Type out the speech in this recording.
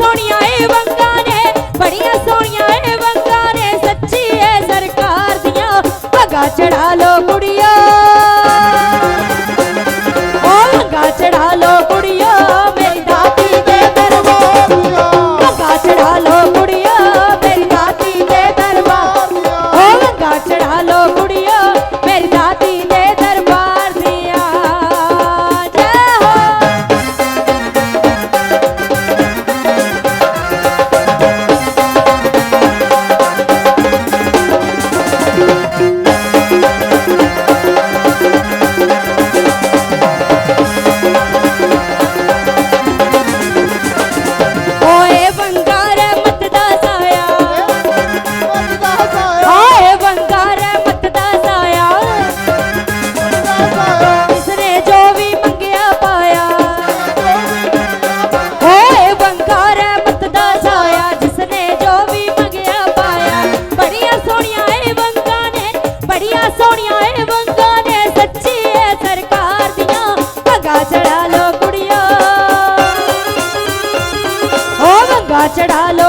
सोनिया सोनिया, ए बंगा ने है सरकार दिया चढ़ा लो कुड़िया चढ़ा लो कुड़िया मेरी दादी के घर भगा चढ़ा लो चढ़ा लो।